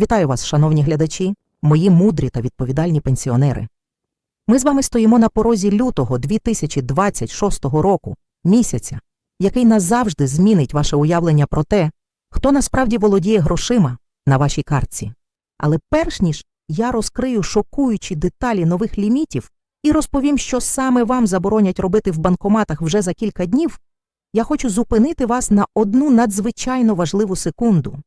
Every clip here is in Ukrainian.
Вітаю вас, шановні глядачі, мої мудрі та відповідальні пенсіонери. Ми з вами стоїмо на порозі лютого 2026 року, місяця, який назавжди змінить ваше уявлення про те, хто насправді володіє грошима на вашій картці. Але перш ніж я розкрию шокуючі деталі нових лімітів і розповім, що саме вам заборонять робити в банкоматах вже за кілька днів, я хочу зупинити вас на одну надзвичайно важливу секунду.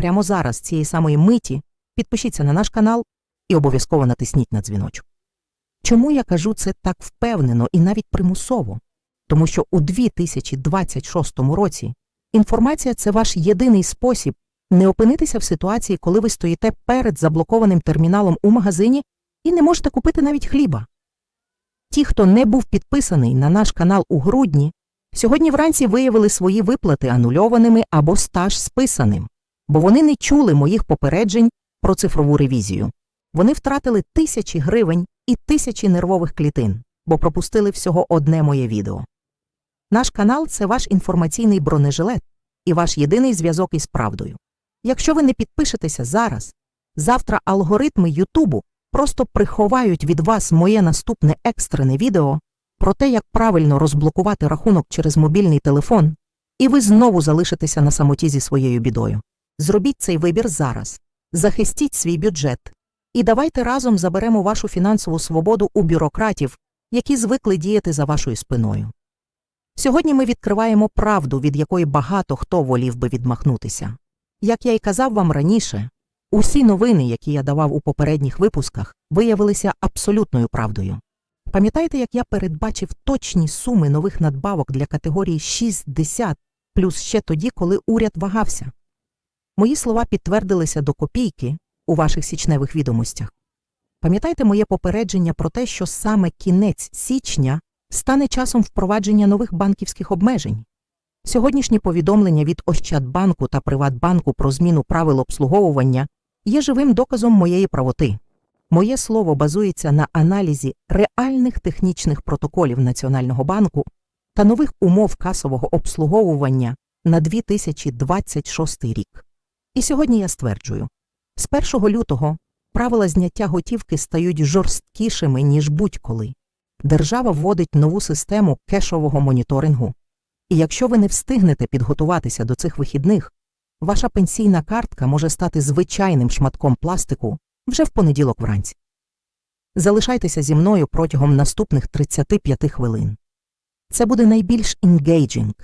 Прямо зараз, цієї самої миті, підпишіться на наш канал і обов'язково натисніть на дзвіночок. Чому я кажу це так впевнено і навіть примусово? Тому що у 2026 році інформація це ваш єдиний спосіб не опинитися в ситуації, коли ви стоїте перед заблокованим терміналом у магазині і не можете купити навіть хліба. Ті, хто не був підписаний на наш канал у грудні, сьогодні вранці виявили свої виплати анульованими або стаж списаним, бо вони не чули моїх попереджень про цифрову ревізію. Вони втратили тисячі гривень і тисячі нервових клітин, бо пропустили всього одне моє відео. Наш канал це ваш інформаційний бронежилет і ваш єдиний зв'язок із правдою. Якщо ви не підпишетеся зараз, завтра алгоритми Ютубу просто приховають від вас моє наступне екстрене відео про те, як правильно розблокувати рахунок через мобільний телефон, і ви знову залишитеся на самоті зі своєю бідою. Зробіть цей вибір зараз, захистіть свій бюджет, і давайте разом заберемо вашу фінансову свободу у бюрократів, які звикли діяти за вашою спиною. Сьогодні ми відкриваємо правду, від якої багато хто волів би відмахнутися. Як я й казав вам раніше, усі новини, які я давав у попередніх випусках, виявилися абсолютною правдою. Пам'ятаєте, як я передбачив точні суми нових надбавок для категорії 60, плюс ще тоді, коли уряд вагався? Мої слова підтвердилися до копійки у ваших січневих відомостях. Пам'ятаєте моє попередження про те, що саме кінець січня стане часом впровадження нових банківських обмежень? Сьогоднішні повідомлення від Ощадбанку та Приватбанку про зміну правил обслуговування є живим доказом моєї правоти. Моє слово базується на аналізі реальних технічних протоколів Національного банку та нових умов касового обслуговування на 2026 рік. І сьогодні я стверджую, з 1 лютого правила зняття готівки стають жорсткішими, ніж будь-коли. Держава вводить нову систему кешового моніторингу. І якщо ви не встигнете підготуватися до цих вихідних, ваша пенсійна картка може стати звичайним шматком пластику вже в понеділок вранці. Залишайтеся зі мною протягом наступних 35 хвилин. Це буде найбільш engaging,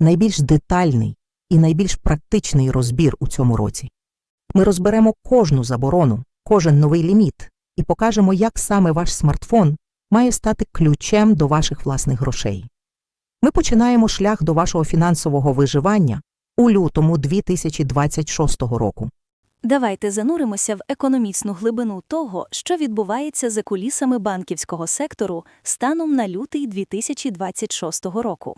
найбільш детальний і найбільш практичний розбір у цьому році. Ми розберемо кожну заборону, кожен новий ліміт і покажемо, як саме ваш смартфон має стати ключем до ваших власних грошей. Ми починаємо шлях до вашого фінансового виживання у лютому 2026 року. Давайте зануримося в економічну глибину того, що відбувається за кулісами банківського сектору станом на лютий 2026 року.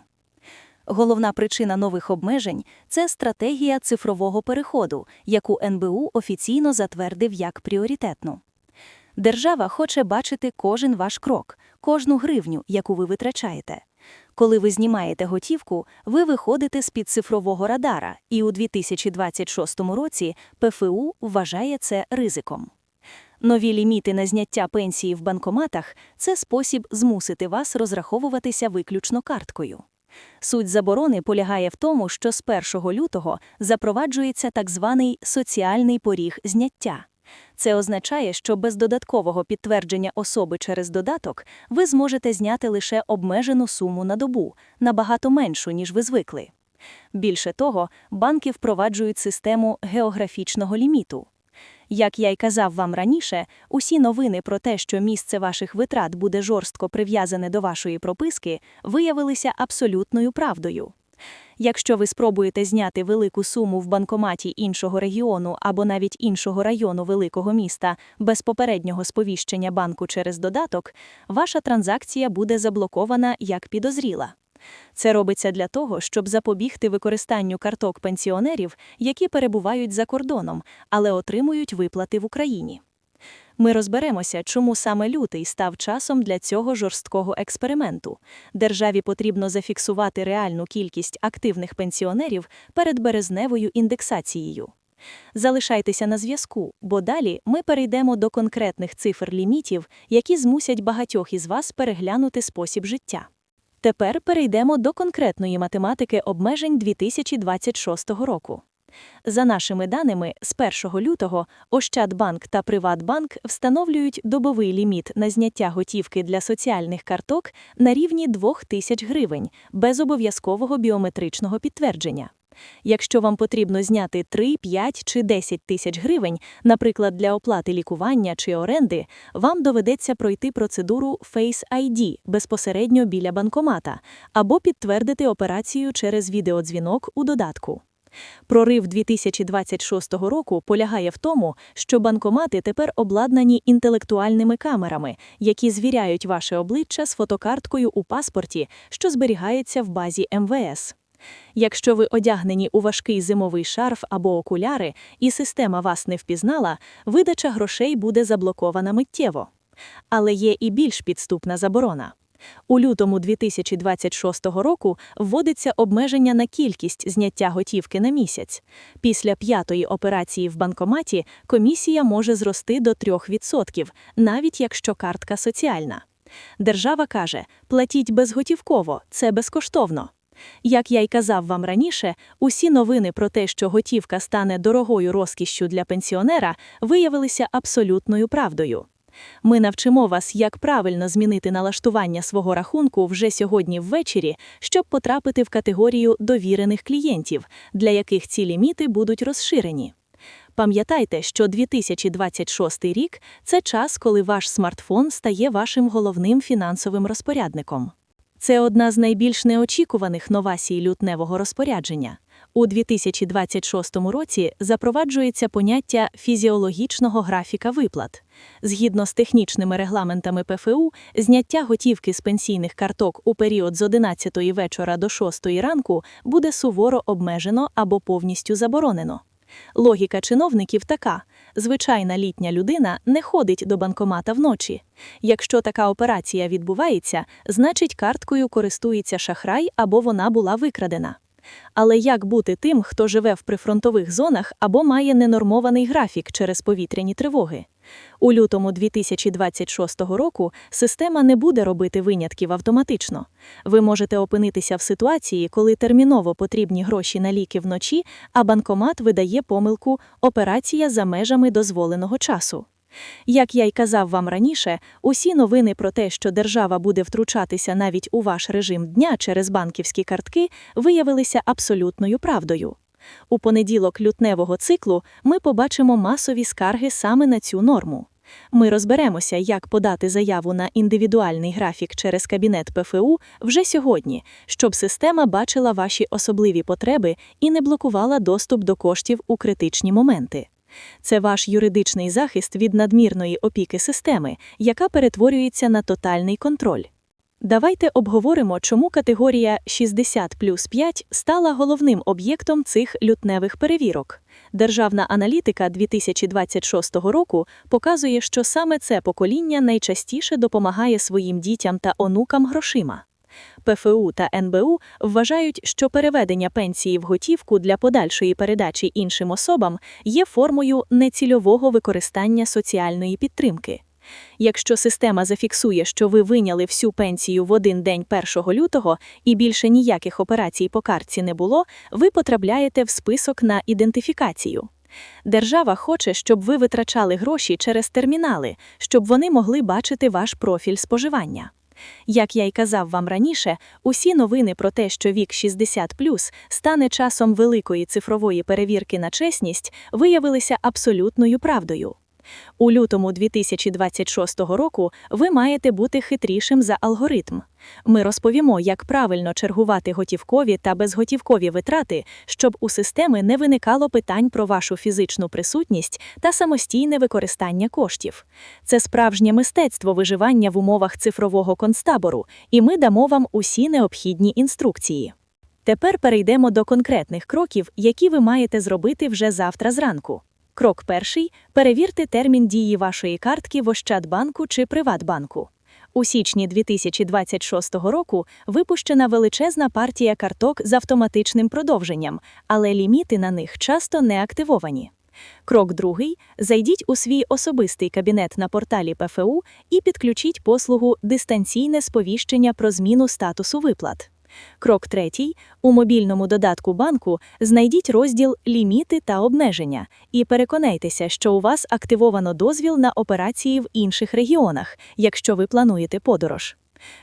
Головна причина нових обмежень це стратегія цифрового переходу, яку НБУ офіційно затвердив як пріоритетну. Держава хоче бачити кожен ваш крок, кожну гривню, яку ви витрачаєте. Коли ви знімаєте готівку, ви виходите з-під цифрового радара, і у 2026 році ПФУ вважає це ризиком. Нові ліміти на зняття пенсії в банкоматах це спосіб змусити вас розраховуватися виключно карткою. Суть заборони полягає в тому, що з 1 лютого запроваджується так званий соціальний поріг зняття. Це означає, що без додаткового підтвердження особи через додаток ви зможете зняти лише обмежену суму на добу, набагато меншу, ніж ви звикли. Більше того, банки впроваджують систему географічного ліміту. Як я й казав вам раніше, усі новини про те, що місце ваших витрат буде жорстко прив'язане до вашої прописки, виявилися абсолютною правдою. Якщо ви спробуєте зняти велику суму в банкоматі іншого регіону або навіть іншого району великого міста без попереднього сповіщення банку через додаток, ваша транзакція буде заблокована як підозріла. Це робиться для того, щоб запобігти використанню карток пенсіонерів, які перебувають за кордоном, але отримують виплати в Україні. Ми розберемося, чому саме лютий став часом для цього жорсткого експерименту. Державі потрібно зафіксувати реальну кількість активних пенсіонерів перед березневою індексацією. Залишайтеся на зв'язку, бо далі ми перейдемо до конкретних цифр лімітів, які змусять багатьох із вас переглянути спосіб життя. Тепер перейдемо до конкретної математики обмежень 2026 року. За нашими даними, з 1 лютого Ощадбанк та Приватбанк встановлюють добовий ліміт на зняття готівки для соціальних карток на рівні 2 тисяч гривень без обов'язкового біометричного підтвердження. Якщо вам потрібно зняти 3, 5 чи 10 тисяч гривень, наприклад, для оплати лікування чи оренди, вам доведеться пройти процедуру Face ID безпосередньо біля банкомата або підтвердити операцію через відеодзвінок у додатку. Прорив 2026 року полягає в тому, що банкомати тепер обладнані інтелектуальними камерами, які звіряють ваше обличчя з фотокарткою у паспорті, що зберігається в базі МВС. Якщо ви одягнені у важкий зимовий шарф або окуляри, і система вас не впізнала, видача грошей буде заблокована миттєво. Але є і більш підступна заборона. У лютому 2026 року вводиться обмеження на кількість зняття готівки на місяць. Після п'ятої операції в банкоматі комісія може зрости до 3%, навіть якщо картка соціальна. Держава каже, платіть безготівково, це безкоштовно. Як я й казав вам раніше, усі новини про те, що готівка стане дорогою розкішшю для пенсіонера, виявилися абсолютною правдою. Ми навчимо вас, як правильно змінити налаштування свого рахунку вже сьогодні ввечері, щоб потрапити в категорію довірених клієнтів, для яких ці ліміти будуть розширені. Пам'ятайте, що 2026 рік це час, коли ваш смартфон стає вашим головним фінансовим розпорядником. Це одна з найбільш неочікуваних новацій лютневого розпорядження. У 2026 році запроваджується поняття фізіологічного графіка виплат. Згідно з технічними регламентами ПФУ, зняття готівки з пенсійних карток у період з 11 вечора до 6 ранку буде суворо обмежено або повністю заборонено. Логіка чиновників така: звичайна літня людина не ходить до банкомата вночі. Якщо така операція відбувається, значить карткою користується шахрай або вона була викрадена. Але як бути тим, хто живе в прифронтових зонах або має ненормований графік через повітряні тривоги? У лютому 2026 року система не буде робити винятків автоматично. Ви можете опинитися в ситуації, коли терміново потрібні гроші на ліки вночі, а банкомат видає помилку «Операція за межами дозволеного часу». Як я й казав вам раніше, усі новини про те, що держава буде втручатися навіть у ваш режим дня через банківські картки, виявилися абсолютною правдою. У понеділок лютневого циклу ми побачимо масові скарги саме на цю норму. Ми розберемося, як подати заяву на індивідуальний графік через кабінет ПФУ вже сьогодні, щоб система бачила ваші особливі потреби і не блокувала доступ до коштів у критичні моменти. Це ваш юридичний захист від надмірної опіки системи, яка перетворюється на тотальний контроль. Давайте обговоримо, чому категорія 60 плюс 5 стала головним об'єктом цих лютневих перевірок. Державна аналітика 2026 року показує, що саме це покоління найчастіше допомагає своїм дітям та онукам грошима. ПФУ та НБУ вважають, що переведення пенсії в готівку для подальшої передачі іншим особам є формою нецільового використання соціальної підтримки. Якщо система зафіксує, що ви виняли всю пенсію в один день 1 лютого і більше ніяких операцій по картці не було, ви потрапляєте в список на ідентифікацію. Держава хоче, щоб ви витрачали гроші через термінали, щоб вони могли бачити ваш профіль споживання. Як я й казав вам раніше, усі новини про те, що вік 60+, стане часом великої цифрової перевірки на чесність, виявилися абсолютною правдою. У лютому 2026 року ви маєте бути хитрішим за алгоритм. Ми розповімо, як правильно чергувати готівкові та безготівкові витрати, щоб у системи не виникало питань про вашу фізичну присутність та самостійне використання коштів. Це справжнє мистецтво виживання в умовах цифрового концтабору, і ми дамо вам усі необхідні інструкції. Тепер перейдемо до конкретних кроків, які ви маєте зробити вже завтра зранку. Крок перший перевірте термін дії вашої картки в Ощадбанку чи Приватбанку. У січні 2026 року випущена величезна партія карток з автоматичним продовженням, але ліміти на них часто не активовані. Крок другий – зайдіть у свій особистий кабінет на порталі ПФУ і підключіть послугу «Дистанційне сповіщення про зміну статусу виплат». Крок третій – у мобільному додатку банку знайдіть розділ «Ліміти та обмеження» і переконайтеся, що у вас активовано дозвіл на операції в інших регіонах, якщо ви плануєте подорож.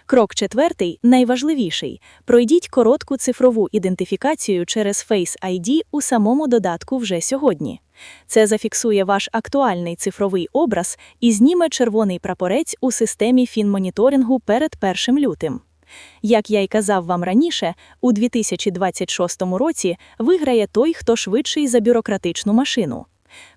Крок четвертий, найважливіший – пройдіть коротку цифрову ідентифікацію через Face ID у самому додатку вже сьогодні. Це зафіксує ваш актуальний цифровий образ і зніме червоний прапорець у системі фінмоніторингу перед 1 лютим. Як я й казав вам раніше, у 2026 році виграє той, хто швидший за бюрократичну машину.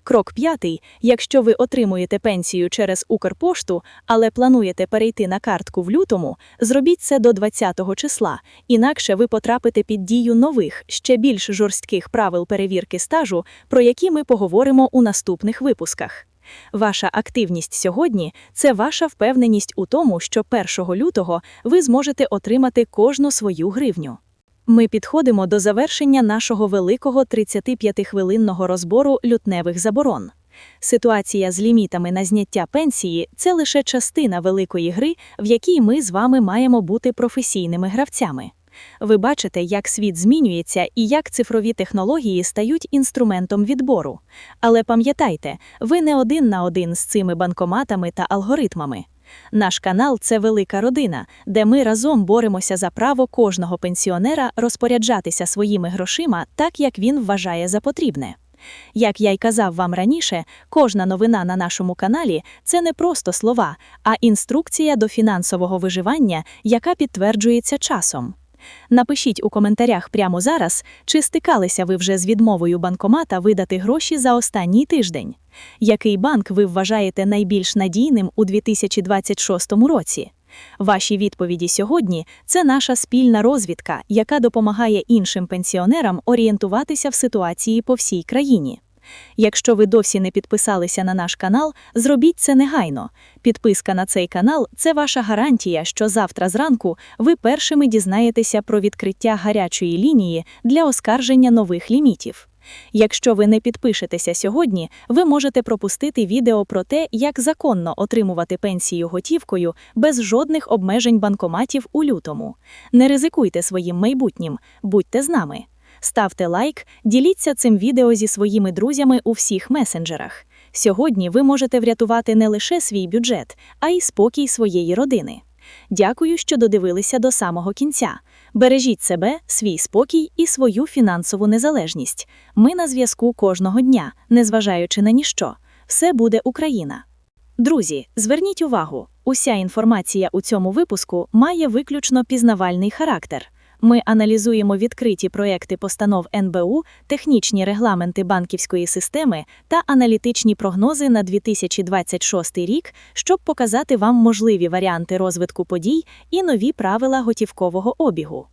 Крок п'ятий. Якщо ви отримуєте пенсію через Укрпошту, але плануєте перейти на картку в лютому, зробіть це до 20-го числа, інакше ви потрапите під дію нових, ще більш жорстких правил перевірки стажу, про які ми поговоримо у наступних випусках. Ваша активність сьогодні це ваша впевненість у тому, що 1 лютого ви зможете отримати кожну свою гривню. Ми підходимо до завершення нашого великого 35-хвилинного розбору лютневих заборон. Ситуація з лімітами на зняття пенсії це лише частина великої гри, в якій ми з вами маємо бути професійними гравцями. Ви бачите, як світ змінюється і як цифрові технології стають інструментом відбору. Але пам'ятайте, ви не один на один з цими банкоматами та алгоритмами. Наш канал це велика родина, де ми разом боремося за право кожного пенсіонера розпоряджатися своїми грошима так, як він вважає за потрібне. Як я й казав вам раніше, кожна новина на нашому каналі це не просто слова, а інструкція до фінансового виживання, яка підтверджується часом. Напишіть у коментарях прямо зараз, чи стикалися ви вже з відмовою банкомата видати гроші за останній тиждень. Який банк ви вважаєте найбільш надійним у 2026 році? Ваші відповіді сьогодні це наша спільна розвідка, яка допомагає іншим пенсіонерам орієнтуватися в ситуації по всій країні. Якщо ви досі не підписалися на наш канал, зробіть це негайно. Підписка на цей канал це ваша гарантія, що завтра зранку ви першими дізнаєтеся про відкриття гарячої лінії для оскарження нових лімітів. Якщо ви не підпишетеся сьогодні, ви можете пропустити відео про те, як законно отримувати пенсію готівкою без жодних обмежень банкоматів у лютому. Не ризикуйте своїм майбутнім, будьте з нами. Ставте лайк, діліться цим відео зі своїми друзями у всіх месенджерах. Сьогодні ви можете врятувати не лише свій бюджет, а й спокій своєї родини. Дякую, що додивилися до самого кінця. Бережіть себе, свій спокій і свою фінансову незалежність. Ми на зв'язку кожного дня, незважаючи на ніщо. Все буде Україна. Друзі, зверніть увагу, уся інформація у цьому випуску має виключно пізнавальний характер. Ми аналізуємо відкриті проекти постанов НБУ, технічні регламенти банківської системи та аналітичні прогнози на 2026 рік, щоб показати вам можливі варіанти розвитку подій і нові правила готівкового обігу.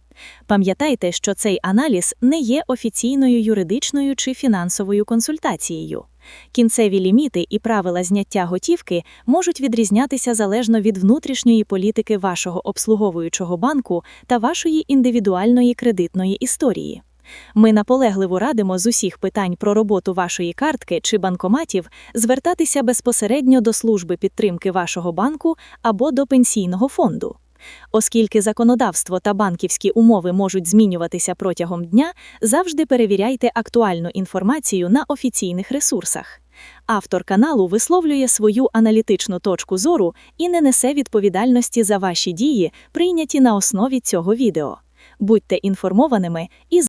Пам'ятайте, що цей аналіз не є офіційною юридичною чи фінансовою консультацією. Кінцеві ліміти і правила зняття готівки можуть відрізнятися залежно від внутрішньої політики вашого обслуговуючого банку та вашої індивідуальної кредитної історії. Ми наполегливо радимо з усіх питань про роботу вашої картки чи банкоматів звертатися безпосередньо до служби підтримки вашого банку або до пенсійного фонду. Оскільки законодавство та банківські умови можуть змінюватися протягом дня, завжди перевіряйте актуальну інформацію на офіційних ресурсах. Автор каналу висловлює свою аналітичну точку зору і не несе відповідальності за ваші дії, прийняті на основі цього відео. Будьте інформованими і